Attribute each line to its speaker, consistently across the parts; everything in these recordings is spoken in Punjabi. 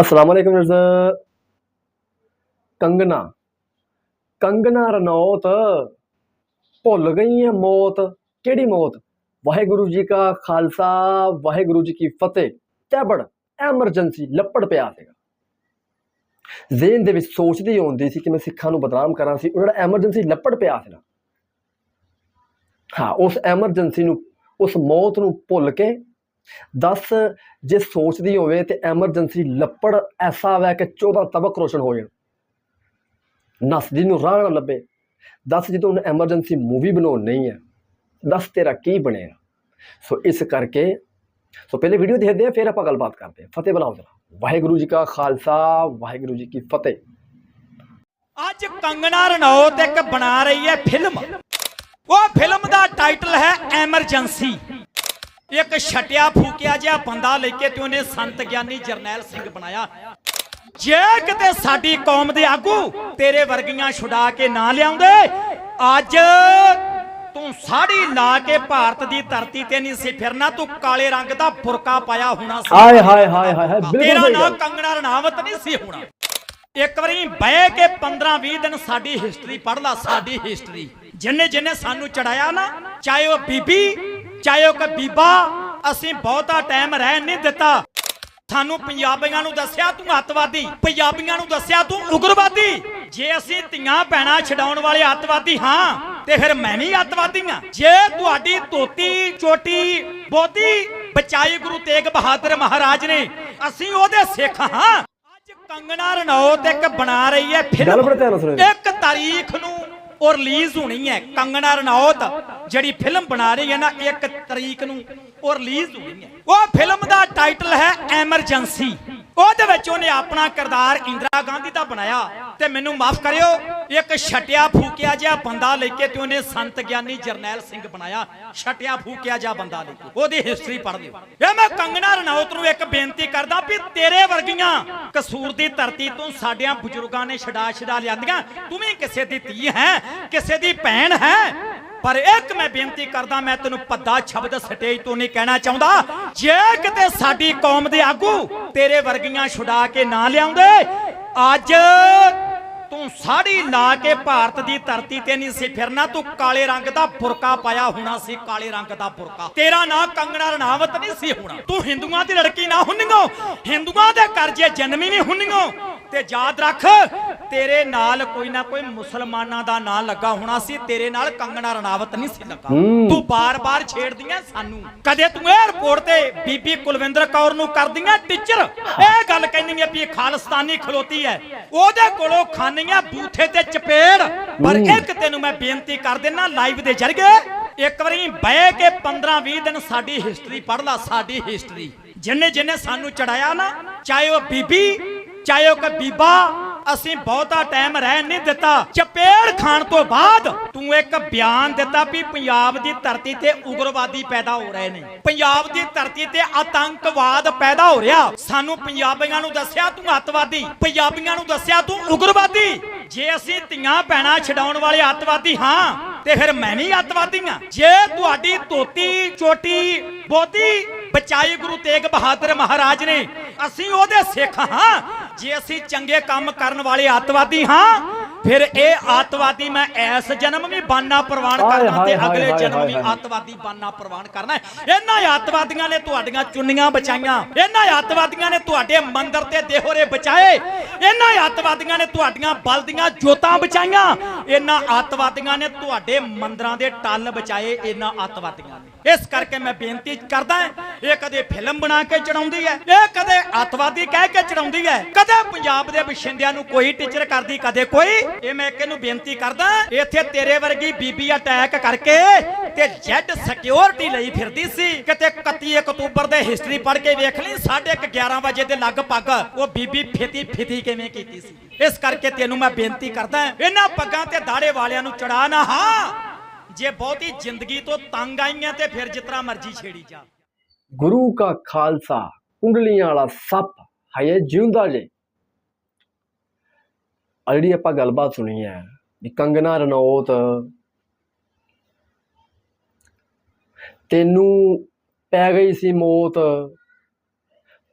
Speaker 1: ਅਸਲਾਮ ਅਲੈਕਮ ਮਿਰਜ਼ਾ ਕੰਗਨਾ। ਕੰਗਨਾ ਰਣੌਤ। ਭੁੱਲ ਗਈ ਹੈ ਮੌਤ। ਕਿਹੜੀ ਮੌਤ? ਵਾਹਿਗੁਰੂ ਜੀ ਕਾ ਖਾਲਸਾ, ਵਾਹਿਗੁਰੂ ਜੀ ਕੀ ਫਤਿਹ। ਕੈਬੜ, ਐਮਰਜੈਂਸੀ, ਲੱਪੜ ਪਿਆ ਸੀਗਾ। ਜ਼ੇਨ ਦੇ ਵਿੱਚ ਸੋਚਦੀ ਹੁੰਦੀ ਸੀ ਕਿ ਮੈਂ ਸਿੱਖਾਂ ਨੂੰ ਬਦਨਾਮ ਕਰਾਂ ਸੀ। ਉਹਨਾਂ ਦਾ ਐਮਰਜੈਂਸੀ, ਲੱਪੜ ਪਿਆ ਸੀ ਨਾ। ਹਾਂ, ਉਸ ਐਮਰਜੈਂਸੀ ਨੂੰ, ਉਸ ਮੌਤ ਨੂੰ ਭੁੱਲ ਕੇ ਦਸ, ਜੇ ਸੋਚਦੀ ਹੋਵੇ ਤੇ ਐਮਰਜੈਂਸੀ ਲੱਪੜ ਐਸਾ ਵੈ ਕਿ 14 ਤਬਕ ਰੋਸ਼ਨ ਹੋ ਜਾਣ। ਨਸਦੀ ਨੂੰ ਰਾਹ ਨਾ ਲੱਭੇ। ਦੱਸ ਜਦੋਂ ਉਹਨੇ ਐਮਰਜੈਂਸੀ ਮੂਵੀ ਬਣਾਉਣ ਨਹੀਂ ਹੈ, ਦੱਸ ਤੇਰਾ ਕੀ ਬਣੇਗਾ ਸੋ ਇਸ ਕਰਕੇ, ਸੋ ਪਹਿਲੇ ਵੀਡੀਓ ਦੇਖਦੇ ਆ ਫਿਰ ਆਪਾਂ ਗੱਲਬਾਤ ਕਰਦੇ ਆ ਫਤਿਹ ਬੁਲਾਓ ਜਰਾ। ਵਾਹਿਗੁਰੂ ਜੀ ਕਾ ਖਾਲਸਾ, ਵਾਹਿਗੁਰੂ ਜੀ ਕੀ ਫਤਿਹ।
Speaker 2: ਅੱਜ ਕੰਗਣਾ ਰਣੌਤ ਇੱਕ ਬਣਾ ਰਹੀ ਹੈ ਫਿਲਮ। ਉਹ ਫਿਲਮ ਦਾ ਟਾਈਟਲ ਹੈ ਐਮਰਜੈਂਸੀ। ਇੱਕ ਛਟਿਆ ਫੂਕਿਆ ਜਿਹਾ ਬੰਦਾ ਲੈ ਕੇ ਤੇ ਉਹਨੇ ਸੰਤ ਗਿਆਨੀ ਜਰਨੈਲ ਸਿੰਘ ਬਣਾਇਆ। ਜੇ ਕਿਤੇ ਸਾਡੀ ਕੌਮ ਦੇ ਆਗੂ ਤੇਰੇ ਵਰਗੀਆਂ ਛੁਡਾ ਕੇ ਨਾ ਲਿਆਉਂਦੇ ਅੱਜ ਤੂੰ ਸਾੜੀ ਲਾ ਕੇ ਭਾਰਤ ਦੀ ਧਰਤੀ ਤੇ ਨਹੀਂ ਸੀ ਫਿਰਨਾ ਤੂੰ ਕਾਲੇ ਰੰਗ ਦਾ ਬੁਰਕਾ ਪਾਇਆ ਹੋਣਾ ਸੀ।
Speaker 1: ਹਾਏ ਹਾਏ ਹਾਏ ਹਾਏ
Speaker 2: ਤੇਰਾ
Speaker 1: ਗੱਲ।
Speaker 2: ਕੰਗਣਾ ਰਣਾਵਤ ਨਹੀਂ ਸੀ ਹੋਣਾ। ਇੱਕ ਵਾਰੀ ਬਹਿ ਕੇ 15-20 ਦਿਨ ਸਾਡੀ ਹਿਸਟਰੀ ਪੜ੍ਹ ਲਾ ਸਾਡੀ ਹਿਸਟਰੀ ਜਿੰਨੇ ਜਿੰਨੇ ਸਾਨੂੰ ਚੜਾਇਆ ਨਾ ਚਾਹੇ ਉਹ ਬੀਬੀ ਚਾਹੇ ਉਹ ਕ ਬੀਬਾ ਅਸੀਂ ਬਹੁਤਾ ਟਾਈਮ ਰਹਿਣ ਨਹੀਂ ਦਿੱਤਾ। ਸਾਨੂੰ ਪੰਜਾਬੀਆਂ ਨੂੰ ਦੱਸਿਆ ਤੂੰ ਅੱਤਵਾਦੀ ਪੰਜਾਬੀਆਂ ਨੂੰ ਦੱਸਿਆ ਤੂੰ ਉਗਰਵਾਦੀ। ਜੇ ਅਸੀਂ ਧੀਆਂ ਭੈਣਾਂ ਛਡਾਉਣ ਵਾਲੇ ਅੱਤਵਾਦੀ ਹਾਂ ਤੇ ਫਿਰ ਮੈਂ ਵੀ ਅੱਤਵਾਦੀ ਹਾਂ। ਜੇ ਤੁਹਾਡੀ ਤੋਤੀ ਚੋਟੀ ਬੋਦੀ ਬਚਾਈ ਗੁਰੂ ਤੇਗ ਬਹਾਦਰ ਮਹਾਰਾਜ ਨੇ ਅਸੀਂ ਉਹਦੇ ਸਿੱਖ ਹਾਂ। ਅੱਜ ਕੰਗਣਾ ਰਣੌਤ ਇੱਕ ਬਣਾ ਰਹੀ ਹੈ ਫਿਲਮ ਇੱਕ ਤਾਰੀਖ ਨੂੰ ਉਹ ਰਿਲੀਜ਼ ਹੋਣੀ ਹੈ ਕੰਗਣਾ ਰਣੌਤ, ਜਿਹੜੀ ਫਿਲਮ ਬਣਾ ਰਹੀ ਹੈ ਨਾ ਇੱਕ ਤਰੀਕ ਨੂੰ, ਉਹ ਰਿਲੀਜ਼ ਹੋਣੀ ਹੈ। ਉਹ ਫਿਲਮ ਦਾ ਟਾਈਟਲ ਹੈ ਐਮਰਜੈਂਸੀ। ਉਹਦੇ ਵਿੱਚ ਉਹਨੇ ਆਪਣਾ ਕਿਰਦਾਰ ਇੰਦਰਾ ਗਾਂਧੀ ਦਾ ਬਣਾਇਆ। ਤੇ ਮੈਨੂੰ ਮਾਫ ਕਰਿਓ। ਇੱਕ ਛਟਿਆ ਫੂਕਿਆ ਜਿਹਾ ਬੰਦਾ ਲੈ ਕੇ ਤੇ ਉਹਨੇ ਸੰਤ ਗਿਆਨੀ ਜਰਨੈਲ ਸਿੰਘ ਬਣਾਇਆ। ਛਟਿਆ ਫੂਕਿਆ ਜਿਹਾ ਬੰਦਾ ਲੈ ਕੇ। ਉਹਦੀ ਹਿਸਟਰੀ ਪੜ੍ਹ ਲਿਓ। ਇਹ ਮੈਂ ਕੰਗਣਾ ਰਣੌਤ ਨੂੰ ਇੱਕ ਬੇਨਤੀ ਕਰਦਾ ਵੀ ਤੇਰੇ ਵਰਗੀਆਂ ਕਸੂਰ ਦੀ ਧਰਤੀ ਤੋਂ ਸਾਡਿਆਂ ਬਜ਼ੁਰਗਾਂ ਨੇ ਛਡਾ ਛਡਾ ਲਿਆਂਦੀਆਂ। ਤੂੰ ਵੀ ਕਿਸੇ ਦੀ ਧੀ ਹੈ, ਕਿਸੇ ਦੀ ਭੈਣ ਹੈ। ਪਰ ਇੱਕ ਮੈਂ ਬੇਨਤੀ ਕਰਦਾ, ਮੈਂ ਤੈਨੂੰ ਪੱਦਾ ਸ਼ਬਦ ਸਟੇਜ ਤੋਂ ਨਹੀਂ ਕਹਿਣਾ ਚਾਹੁੰਦਾ। ਜੇ ਕਿਤੇ ਸਾਡੀ ਕੌਮ ਦੇ ਆਗੂ ਤੇਰੇ ਵਰਗੀਆਂ ਛੁਡਾ ਕੇ ਨਾ ਲਿਆਉਂਦੇ, ਅੱਜ ਤੂੰ ਸਾੜੀ ਲਾ ਕੇ ਭਾਰਤ ਦੀ ਧਰਤੀ ਤੇ ਨਹੀਂ ਸੀ ਫਿਰਨਾ ਤੂੰ ਕਾਲੇ ਰੰਗ ਦਾ ਬੁਰਕਾ ਪਾਇਆ ਹੋਣਾ ਸੀ ਕਾਲੇ ਰੰਗ ਦਾ ਬੁਰਕਾ ਤੇਰਾ ਨਾਂ ਕੰਗਣਾ ਰਣਾਵਤ ਨਹੀਂ ਸੀ ਹੋਣਾ। ਤੂੰ ਹਿੰਦੂਆਂ ਦੀ ਲੜਕੀ ਨਾ ਹੁੰਨੀਓ ਹਿੰਦੂਆਂ ਦੇ ਕਰਜੇ ਜਨਮੀ ਨਹੀਂ ਹੁੰਨੀਓ। ਤੇ ਯਾਦ ਰੱਖ ਤੇਰੇ ਨਾਲ ਕੋਈ ਨਾ ਕੋਈ ਮੁਸਲਮਾਨਾਂ ਦਾ ਨਾਂ ਲੱਗਾ ਹੋਣਾ ਸੀ ਤੇਰੇ ਨਾਲ ਕੰਗਣਾ ਰਣਾਵਤ ਨਹੀਂ ਸੀ ਲੱਗਾ। ਤੂੰ ਬਾਰ-ਬਾਰ ਛੇੜਦੀਆਂ ਸਾਨੂੰ। ਕਦੇ ਤੂੰ 에어ਪੋਰਟ ਤੇ ਬੀਬੀ ਕੁਲਵਿੰਦਰ ਕੌਰ ਨੂੰ ਕਰਦੀਆਂ ਟੀਚਰ? ਇਹ ਗੱਲ ਕਹਿੰਦੀ ਹੈ ਵੀ ਇਹ ਖਾਲਸਤਾਨੀ ਖਲੋਤੀ ਹੈ। ਉਹਦੇ ਕੋਲੋਂ ਖਾਨੀਆਂ ਬੂਥੇ ਤੇ ਚਪੇੜ। ਪਰ ਇੱਕ ਤੈਨੂੰ ਮੈਂ ਬੇਨਤੀ ਕਰ ਦੇਣਾ ਲਾਈਵ ਦੇ ਜਰੀਏ। ਇੱਕ ਵਾਰੀ ਬਹਿ ਕੇ 15-20 ਦਿਨ ਸਾਡੀ ਹਿਸਟਰੀ ਪੜ੍ਹ ਲਾ ਸਾਡੀ ਹਿਸਟਰੀ ਜਿੰਨੇ ਜਿੰਨੇ ਸਾਨੂੰ ਚੜਾਇਆ ਨਾ ਚਾਹੇ ਉਹ ਬੀਬੀ ਚਾਹੇ ਉਹ ਕ ਬੀਬਾ ਅਸੀਂ ਬਹੁਤਾ ਟਾਈਮ ਰਹਿਣ ਨਹੀਂ ਦਿੱਤਾ। ਚਪੇੜ ਖਾਣ ਤੋਂ ਬਾਅਦ ਤੂੰ ਇੱਕ ਬਿਆਨ ਦਿੱਤਾ ਵੀ ਪੰਜਾਬ ਦੀ ਧਰਤੀ ਤੇ ਉਗਰਵਾਦੀ ਪੈਦਾ ਹੋ ਰਹੇ ਨੇ। ਪੰਜਾਬ ਦੀ ਧਰਤੀ ਤੇ ਆਤੰਕਵਾਦ ਪੈਦਾ ਹੋ ਰਿਹਾ। ਸਾਨੂੰ ਪੰਜਾਬੀਆਂ ਨੂੰ ਦੱਸਿਆ ਤੂੰ ਅੱਤਵਾਦੀ। ਪੰਜਾਬੀਆਂ ਨੂੰ ਦੱਸਿਆ ਤੂੰ ਉਗਰਵਾਦੀ। ਜੇ ਅਸੀਂ ਧੀਆਂ ਭੈਣਾਂ ਛਡਾਉਣ ਵਾਲੇ ਅੱਤਵਾਦੀ ਹਾਂ, ਤੇ ਫਿਰ ਮੈਂ ਵੀ ਅੱਤਵਾਦੀ ਹਾਂ। ਜੇ ਤੁਹਾਡੀ ਤੋਤੀ ਚੋਟੀ, ਬੋਤੀ ਬਚਾਈ ਗੁਰੂ ਤੇਗ ਬਹਾਦਰ ਮਹਾਰਾਜ ਨੇ, ਅਸੀਂ ਉਹਦੇ ਸਿੱਖ ਹਾਂ। ਜੇ ਅਸੀਂ ਚੰਗੇ ਕੰਮ ਕਰਨ ਵਾਲੇ ਅੱਤਵਾਦੀ ਹਾਂ ਫਿਰ ਇਹ ਅੱਤਵਾਦੀ ਮੈਂ ਇਸ ਜਨਮ ਵੀ ਬਾਨਾ ਪ੍ਰਵਾਨ ਕਰਨਾ ਤੇ ਅਗਲੇ ਜਨਮ ਵੀ। ਅੱਤਵਾਦੀ ਬਾਨਾ ਪ੍ਰਵਾਨ ਕਰਨਾ। ਇਹਨਾਂ ਅੱਤਵਾਦੀਆਂ ਨੇ ਤੁਹਾਡੀਆਂ ਚੁੰਨੀਆਂ ਬਚਾਈਆਂ ਇਹਨਾਂ ਅੱਤਵਾਦੀਆਂ ਨੇ ਤੁਹਾਡੇ ਮੰਦਰ ਤੇ ਦੇਹੋਰੇ ਬਚਾਏ ਇਹਨਾਂ ਅੱਤਵਾਦੀਆਂ ਨੇ ਤੁਹਾਡੀਆਂ ਬਲਦੀਆਂ ਜੋਤਾਂ ਬਚਾਈਆਂ ਇਹਨਾਂ ਅੱਤਵਾਦੀਆਂ ਨੇ ਤੁਹਾਡੇ ਮੰਦਰਾਂ ਦੇ ਟੱਲ ਬਚਾਏ ਇਹਨਾਂ ਅੱਤਵਾਦੀਆਂ ਨੇ ਇਸ ਕਰਕੇ ਮੈਂ ਬੇਨਤੀ ਕਰਦਾ ਇਹ ਕਦੇ ਫਿਲਮ ਬਣਾ ਕੇ ਚੜਾਉਂਦੀ ਹੈ, ਇਹ ਕਦੇ ਅੱਤਵਾਦੀ ਕਹਿ ਕੇ ਚੜਾਉਂਦੀ ਹੈ, ਕਦੇ ਪੰਜਾਬ ਦੇ ਬਸ਼ਿੰਦਿਆਂ ਨੂੰ ਕੋਈ ਟੀਚਰ ਕਰਦੀ, ਕਦੇ ਕੋਈ। ਇਹ ਮੈਂ ਕਿਹਨੂੰ ਬੇਨਤੀ ਕਰਦਾ ਇੱਥੇ ਤੇਰੇ ਵਰਗੀ ਬੀਬੀ ਅਟੈਕ ਕਰਕੇ ਤੇ ਜੈਡ ਸਿਕਿਉਰਿਟੀ ਲਈ ਫਿਰਦੀ ਸੀ, ਕਿਤੇ 31 ਅਕਤੂਬਰ ਦੇ ਹਿਸਟਰੀ ਪੜ੍ਹ ਕੇ ਵੇਖ ਲਈ 11:30 ਵਜੇ ਦੇ ਲਗਭਗ ਉਹ ਬੀਬੀ ਫਿਤੀ ਫਿਤੀ ਕਿਵੇਂ ਕੀਤੀ ਸੀ। ਇਸ ਕਰਕੇ ਤੈਨੂੰ ਮੈਂ ਬੇਨਤੀ ਕਰਦਾ ਇਹਨਾਂ ਪੱਗਾਂ ਤੇ ਦਾੜੇ ਵਾਲਿਆਂ ਨੂੰ ਚੜਾ ਨਾ ਹਾਂ। ਜੇ ਬਹੁਤੀ ਜ਼ਿੰਦਗੀ ਤੋਂ ਤੰਗ ਆਈਆਂ ਤੇ ਫਿਰ ਜਿਤਨਾ ਮਰਜ਼ੀ ਛੇੜੀ ਜਾ।
Speaker 1: ਗੁਰੂ ਕਾ ਖਾਲਸਾ, ਕੁੰਡਲੀਆਂ ਵਾਲਾ ਸੱਪ, ਹਏ ਜਿਉਂਦਾ ਜੇ। ਆ ਜਿਹੜੀ ਆਪਾਂ ਗੱਲਬਾਤ ਸੁਣੀ ਹੈ ਵੀ ਕੰਗਨਾ ਰਣੌਤ ਤੈਨੂੰ ਪੈ ਗਈ ਸੀ ਮੌਤ,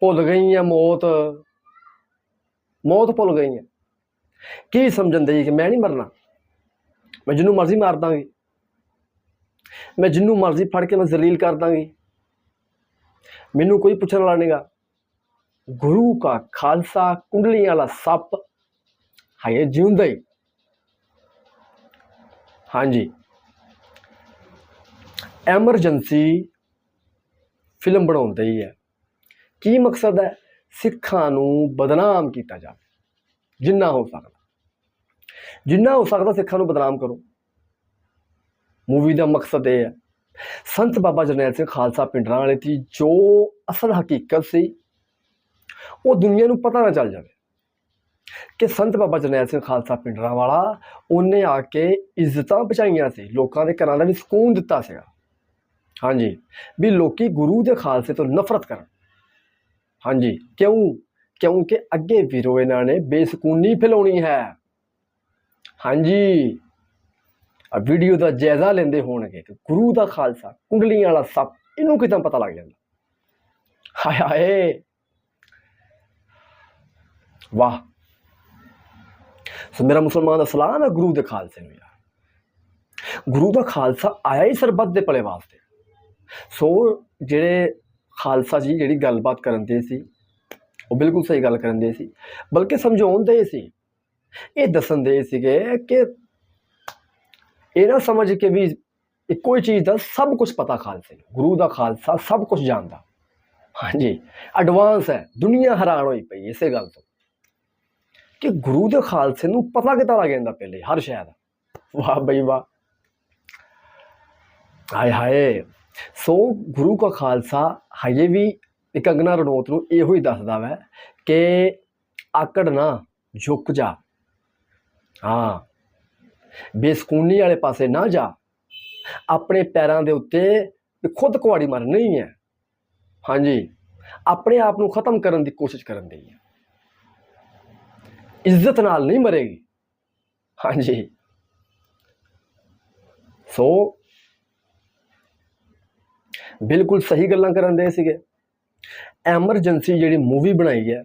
Speaker 1: ਭੁੱਲ ਗਈ ਹੈ ਮੌਤ ਮੌਤ ਭੁੱਲ ਗਈ ਹੈ ਕੀ ਸਮਝਣ ਦੇ ਕਿ ਮੈਂ ਨਹੀਂ ਮਰਨਾ? ਮੈਂ ਜਿਹਨੂੰ ਮਰਜ਼ੀ ਮਾਰ ਦਾਂਗੀ। ਮੈਂ ਜਿਹਨੂੰ ਮਰਜ਼ੀ ਫੜ ਕੇ ਮੈਂ ਜ਼ਲੀਲ ਕਰ ਦਾਂਗੀ। ਮੈਨੂੰ ਕੋਈ ਪੁੱਛਣ ਵਾਲਾ ਨਹੀਂਗਾ ਗੁਰੂ ਕਾ ਖਾਲਸਾ ਕੁੰਡਲੀ ਵਾਲਾ ਸੱਪ ਹੈ ਜਿਉਂਦਾ ਹੀ ਹਾਂਜੀ। ਐਮਰਜੈਂਸੀ ਫਿਲਮ ਬਣਾਉਂਦੇ ਹੀ ਹੈ। ਕੀ ਮਕਸਦ ਹੈ? ਸਿੱਖਾਂ ਨੂੰ ਬਦਨਾਮ ਕੀਤਾ ਜਾਵੇ। ਜਿੰਨਾ ਹੋ ਸਕਦਾ। ਜਿੰਨਾ ਹੋ ਸਕਦਾ ਸਿੱਖਾਂ ਨੂੰ ਬਦਨਾਮ ਕਰੋ। ਮੂਵੀ ਦਾ ਮਕਸਦ ਇਹ ਹੈ। ਸੰਤ ਬਾਬਾ ਜਰਨੈਲ ਸਿੰਘ ਖਾਲਸਾ ਪਿੰਡਰਾਂ ਵਾਲੇ ਦੀ ਜੋ ਅਸਲ ਹਕੀਕਤ ਸੀ, ਉਹ ਦੁਨੀਆ ਨੂੰ ਪਤਾ ਨਾ ਚੱਲ ਜਾਵੇ ਕਿ ਸੰਤ ਬਾਬਾ ਜਰਨੈਲ ਸਿੰਘ ਖਾਲਸਾ ਪਿੰਡਰਾਂ ਵਾਲਾ ਉਹਨੇ ਆ ਕੇ ਇੱਜ਼ਤਾਂ ਬਚਾਈਆਂ ਸੀ, ਲੋਕਾਂ ਦੇ ਘਰਾਂ ਦਾ ਵੀ ਸਕੂਨ ਦਿੱਤਾ ਸੀਗਾ। ਹਾਂਜੀ, ਵੀ ਲੋਕੀ ਗੁਰੂ ਦੇ ਖਾਲਸੇ ਤੋਂ ਨਫ਼ਰਤ ਕਰਨ। ਹਾਂਜੀ, ਕਿਉਂ? ਕਿਉਂਕਿ ਅੱਗੇ ਵੀਰੋ ਇਹਨਾਂ ਨੇ ਬੇਸਕੂਨੀ ਫੈਲਾਉਣੀ ਹੈ। ਹਾਂਜੀ। ਵੀਡੀਓ ਦਾ ਜਾਇਜ਼ਾ ਲੈਂਦੇ ਹੋਣਗੇ ਕਿ ਗੁਰੂ ਦਾ ਖਾਲਸਾ, ਕੁੰਡਲੀਆਂ ਵਾਲਾ ਸੱਪ, ਇਹਨੂੰ ਕਿਦਾਂ ਪਤਾ ਲੱਗ ਜਾਂਦਾ? ਹਾਏ ਹਾਏ। ਵਾਹ। ਸੋ ਮੇਰਾ ਮੁਸਲਮਾਨ ਦਾ ਸਲਾਮ ਹੈ ਗੁਰੂ ਦੇ ਖਾਲਸੇ ਨੂੰ ਯਾਰ। ਗੁਰੂ ਦਾ ਖਾਲਸਾ ਆਇਆ ਹੀ ਸਰਬੱਤ ਦੇ ਭਲੇ ਵਾਸਤੇ। ਸੋ ਜਿਹੜੇ ਖਾਲਸਾ ਜੀ ਜਿਹੜੀ ਗੱਲਬਾਤ ਕਰਨ ਦੇ ਸੀ, ਉਹ ਬਿਲਕੁਲ ਸਹੀ ਗੱਲ ਕਰਨ ਦੇ ਸੀ। ਬਲਕਿ ਸਮਝਾਉਣ ਦੇ ਸੀ। ਇਹ ਦੱਸਣ ਦੇ ਸੀਗੇ ਕਿ ਇਹ ਨਾ ਸਮਝ ਕੇ ਵੀ ਇੱਕੋ ਹੀ ਚੀਜ਼ ਦਾ ਸਭ ਕੁਝ ਪਤਾ ਖਾਲਸੇ ਨੂੰ, ਗੁਰੂ ਦਾ ਖਾਲਸਾ ਸਭ ਕੁਝ ਜਾਣਦਾ। ਹਾਂਜੀ ਐਡਵਾਂਸ ਹੈ, ਦੁਨੀਆ ਹੈਰਾਨ ਹੋਈ ਪਈ ਇਸੇ ਗੱਲ ਤੋਂ। ਕਿ ਗੁਰੂ ਦੇ ਖਾਲਸੇ ਨੂੰ ਪਤਾ ਕਿਤਾ ਲੱਗ ਜਾਂਦਾ ਪਹਿਲੇ, ਹਰ ਸ਼ੈ ਦਾ ਵਾਹ ਬਈ ਵਾਹ। ਹਾਏ ਹਾਏ। ਸੋ ਗੁਰੂ ਕਾ ਖਾਲਸਾ, ਹਜੇ ਵੀ ਇੱਕ ਅੰਗਨਾ ਰਣੌਤ ਨੂੰ ਇਹੋ ਹੀ ਦੱਸਦਾ ਵੈ ਕਿ ਆਕੜ ਨਾ ਝੁਕ ਜਾ। ਹਾਂ। ਬੇਸਕੂਨੀ ਵਾਲੇ ਪਾਸੇ ਨਾ ਜਾ। ਆਪਣੇ ਪੈਰਾਂ ਦੇ ਉੱਤੇ ਖੁਦ ਕੁਆੜੀ ਮਾਰ ਨਹੀਂ ਹੈ। ਹਾਂਜੀ, ਆਪਣੇ ਆਪ ਨੂੰ ਖਤਮ ਕਰਨ ਦੀ ਕੋਸ਼ਿਸ਼ ਕਰਨ ਦੀ ਹੈ। ਇੱਜ਼ਤ ਨਾਲ ਨਹੀਂ ਮਰੇਗੀ। ਹਾਂਜੀ। ਸੋ ਬਿਲਕੁਲ ਸਹੀ ਗੱਲਾਂ ਕਰਨ ਦੇ ਸੀਗੇ। ਐਮਰਜੈਂਸੀ ਜਿਹੜੀ ਮੂਵੀ ਬਣਾਈ ਹੈ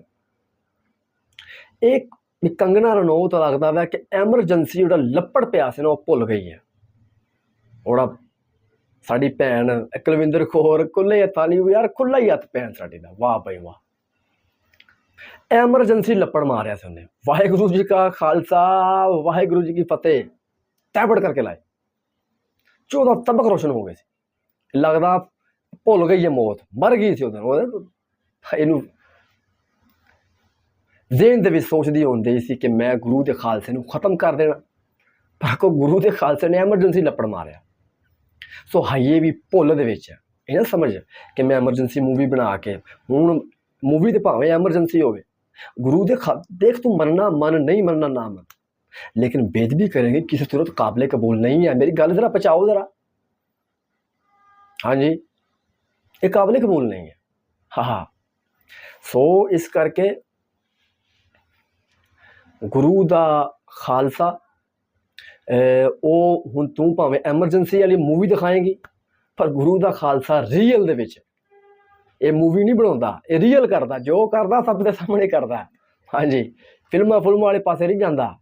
Speaker 1: ਇੱਕ ਵੀ ਕੰਗਨਾ ਰਣੌਤ ਲੱਗਦਾ ਵਾ ਕਿ ਐਮਰਜੈਂਸੀ ਜਿਹੜਾ ਲੱਪੜ ਪਿਆ ਸੀ ਨਾ, ਉਹ ਭੁੱਲ ਗਈ ਹੈ ਉਹਦਾ ਸਾਡੀ ਭੈਣ ਕੁਲਵਿੰਦਰ ਕੌਰ ਖੁੱਲੇ ਹੱਥਾਂ ਨਹੀਂ ਯਾਰ ਖੁੱਲਾ ਹੀ ਹੱਥ ਭੈਣ ਸਾਡੀ ਦਾ, ਵਾਹ ਬਈ ਵਾਹ। ਐਮਰਜੈਂਸੀ ਲੱਪੜ ਮਾਰਿਆ ਸੀ ਉਹਨੇ। ਵਾਹਿਗੁਰੂ ਜੀ ਕਾ ਖਾਲਸਾ, ਵਾਹਿਗੁਰੂ ਜੀ ਕੀ ਫਤਿਹ। ਤੈਬੜ ਕਰਕੇ ਲਾਏ। 14 ਤਬਕ ਰੋਸ਼ਨ ਹੋ ਗਏ ਸੀ। ਲੱਗਦਾ ਭੁੱਲ ਗਈ ਹੈ ਮੌਤ, ਮਰ ਗਈ ਸੀ ਉਦੋਂ ਉਹਦੇ ਇਹਨੂੰ ਜ਼ਿਹਨ ਦੇ ਵਿੱਚ ਸੋਚਦੀ ਹੁੰਦੀ ਸੀ ਕਿ ਮੈਂ ਗੁਰੂ ਦੇ ਖਾਲਸੇ ਨੂੰ ਖਤਮ ਕਰ ਦੇਣਾ। ਪਰ ਕੋ ਗੁਰੂ ਦੇ ਖਾਲਸੇ ਨੇ ਐਮਰਜੈਂਸੀ ਲੱਪੜ ਮਾਰਿਆ। ਸੋ ਹਾਈਏ ਵੀ ਭੁੱਲ ਦੇ ਵਿੱਚ ਇਹ ਨਾ ਸਮਝ ਕਿ ਮੈਂ ਐਮਰਜੈਂਸੀ ਮੂਵੀ ਬਣਾ ਕੇ ਹੁਣ ਮੂਵੀ ਤੇ ਭਾਵੇਂ ਐਮਰਜੈਂਸੀ ਹੋਵੇ, ਗੁਰੂ ਦੇ ਦੇਖ ਤੂੰ ਮੰਨਣਾ ਮਨ, ਨਹੀਂ ਮੰਨਣਾ ਨਾ ਮੰਨ। ਲੇਕਿਨ ਬੇਦਬੀ ਕਰੇਗੇ, ਕਿਸੇ ਸੂਰਤ ਕਾਬਲੇ ਕਬੂਲ ਨਹੀਂ ਹੈ। ਮੇਰੀ ਗੱਲ ਜ਼ਰਾ ਪਚਾਓ ਜ਼ਰਾ। ਹਾਂਜੀ। ਇਹ ਕਾਬਲੇ ਕਬੂਲ ਨਹੀਂ ਹੈ। ਹਾਂ ਸੋ ਇਸ ਕਰਕੇ ਗੁਰੂ ਦਾ ਖਾਲਸਾ ਉਹ ਹੁਣ ਤੂੰ ਭਾਵੇਂ ਐਮਰਜੈਂਸੀ ਵਾਲੀ ਮੂਵੀ ਦਿਖਾਏਗੀ, ਪਰ ਗੁਰੂ ਦਾ ਖਾਲਸਾ ਰੀਅਲ ਦੇ ਵਿੱਚ। ਇਹ ਮੂਵੀ ਨਹੀਂ ਬਣਾਉਂਦਾ, ਇਹ ਰੀਅਲ ਕਰਦਾ, ਜੋ ਕਰਦਾ ਸਭ ਦੇ ਸਾਹਮਣੇ ਕਰਦਾ। ਹਾਂਜੀ, ਫਿਲਮਾਂ ਫਿਲਮਾਂ ਵਾਲੇ ਪਾਸੇ ਨਹੀਂ ਜਾਂਦਾ।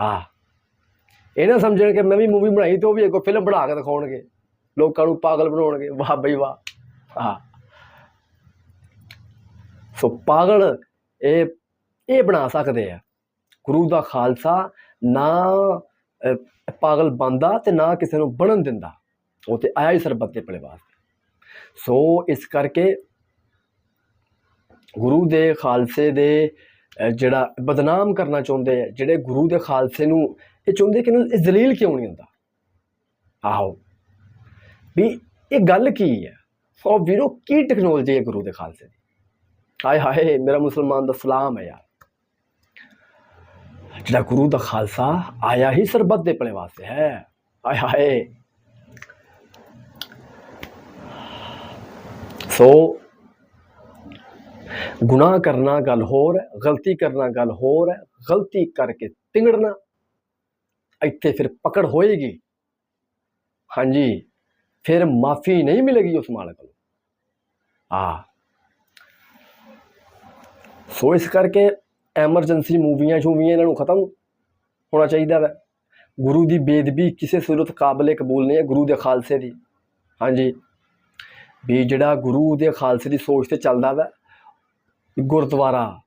Speaker 1: ਆ ਇਹ ਨਾ ਸਮਝਣ ਕਿ ਮੈਂ ਵੀ ਮੂਵੀ ਬਣਾਈ ਤੇ ਉਹ ਵੀ ਅੱਗੋਂ ਫਿਲਮ ਬਣਾ ਕੇ ਦਿਖਾਉਣਗੇ। ਲੋਕਾਂ ਨੂੰ ਪਾਗਲ ਬਣਾਉਣਗੇ। ਵਾਹ ਬਈ ਵਾਹ। ਹਾਂ। ਸੋ ਪਾਗਲ ਇਹ ਇਹ ਬਣਾ ਸਕਦੇ ਆ। ਗੁਰੂ ਦਾ ਖਾਲਸਾ ਨਾ ਪਾਗਲ ਬੰਦਾ ਤੇ ਨਾ ਕਿਸੇ ਨੂੰ ਬਣਨ ਦਿੰਦਾ। ਉਹ ਤੇ ਆਇਆ ਹੀ ਸਰਬੱਤ ਦੇ ਭਲੇ ਵਾਸਤੇ। ਸੋ ਇਸ ਕਰਕੇ ਗੁਰੂ ਦੇ ਖਾਲਸੇ ਦੇ ਜਿਹੜਾ ਬਦਨਾਮ ਕਰਨਾ ਚਾਹੁੰਦੇ ਆ, ਜਿਹੜੇ ਗੁਰੂ ਦੇ ਖਾਲਸੇ ਨੂੰ ਇਹ ਚਾਹੁੰਦੇ ਕਿ ਇਹਨੂੰ ਇਹ ਜ਼ਲੀਲ ਕਿਉਂ ਨਹੀਂ ਹੁੰਦਾ? ਆਹੋ। ਵੀ ਇਹ ਗੱਲ ਕੀ ਹੈ? ਉਹ ਵੀਰੋ, ਕੀ ਟੈਕਨੋਲੋਜੀ ਹੈ ਗੁਰੂ ਦੇ ਖਾਲਸੇ ਦੀ? ਹਾਏ ਹਾਏ, ਮੇਰਾ ਮੁਸਲਮਾਨ ਦਾ ਸਲਾਮ ਹੈ ਯਾਰ। ਜਿਹੜਾ ਗੁਰੂ ਦਾ ਖਾਲਸਾ ਆਇਆ ਹੀ ਸਰਬੱਤ ਦੇ ਭਲੇ ਵਾਸਤੇ ਹੈ। ਹਾਏ ਹਾਏ। ਸੋ, ਗੁਨਾਹ ਕਰਨਾ ਗੱਲ ਹੋਰ ਹੈ, ਗਲਤੀ ਕਰਨਾ ਗੱਲ ਹੋਰ ਹੈ, ਗਲਤੀ ਕਰਕੇ ਤਿੰਗੜਨਾ, ਇੱਥੇ ਫਿਰ ਪਕੜ ਹੋਏਗੀ। ਹਾਂਜੀ, ਫਿਰ ਮਾਫੀ ਨਹੀਂ ਮਿਲੇਗੀ ਉਸ ਮਾਲਕ ਨੂੰ। ਆ। ਸੋ ਇਸ ਕਰਕੇ ਐਮਰਜੈਂਸੀ ਮੂਵੀਆਂ ਸ਼ੂਵੀਆਂ ਇਹਨਾਂ ਨੂੰ ਖਤਮ ਹੋਣਾ ਚਾਹੀਦਾ ਵੈ। ਗੁਰੂ ਦੀ ਬੇਦਬੀ ਕਿਸੇ ਸੂਰਤ ਕਾਬਲੇ ਕਬੂਲ ਨਹੀਂ ਹੈ, ਗੁਰੂ ਦੇ ਖਾਲਸੇ ਦੀ। ਹਾਂਜੀ। ਵੀ ਜਿਹੜਾ ਗੁਰੂ ਦੇ ਖਾਲਸੇ ਦੀ ਸੋਚ ਤੇ ਚੱਲਦਾ ਵੈ, ਗੁਰਦੁਆਰਾ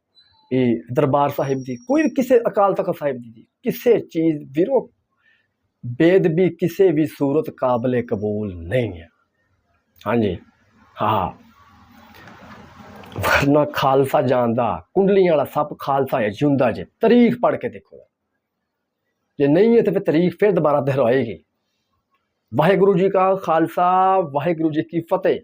Speaker 1: ਇਹ ਦਰਬਾਰ ਸਾਹਿਬ ਦੀ, ਕੋਈ ਵੀ ਕਿਸੇ ਅਕਾਲ ਤਖਤ ਸਾਹਿਬ ਦੀ, ਕਿਸੇ ਚੀਜ਼, ਵੀਰੋ ਬੇਦਬੀ ਕਿਸੇ ਵੀ ਸੂਰਤ ਕਾਬਲੇ ਕਬੂਲ ਨਹੀਂ ਹੈ। ਹਾਂਜੀ। ਹਾਂ। ਵਰਨਾ ਖਾਲਸਾ ਜਾਣਦਾ, ਕੁੰਡਲੀਆਂ ਵਾਲਾ ਸੱਪ ਖਾਲਸਾ ਹੈ, ਜਿਉਂਦਾ ਜੇ। ਤਾਰੀਖ ਪੜ੍ਹ ਕੇ ਦੇਖੋ। ਜੇ ਨਹੀਂ ਹੈ ਤਾਂ ਫਿਰ ਤਾਰੀਖ ਫਿਰ ਦੁਬਾਰਾ ਦੁਹਰਾਏਗੀ। ਵਾਹਿਗੁਰੂ ਜੀ ਕਾ ਖਾਲਸਾ, ਵਾਹਿਗੁਰੂ ਜੀ ਕੀ ਫਤਿਹ।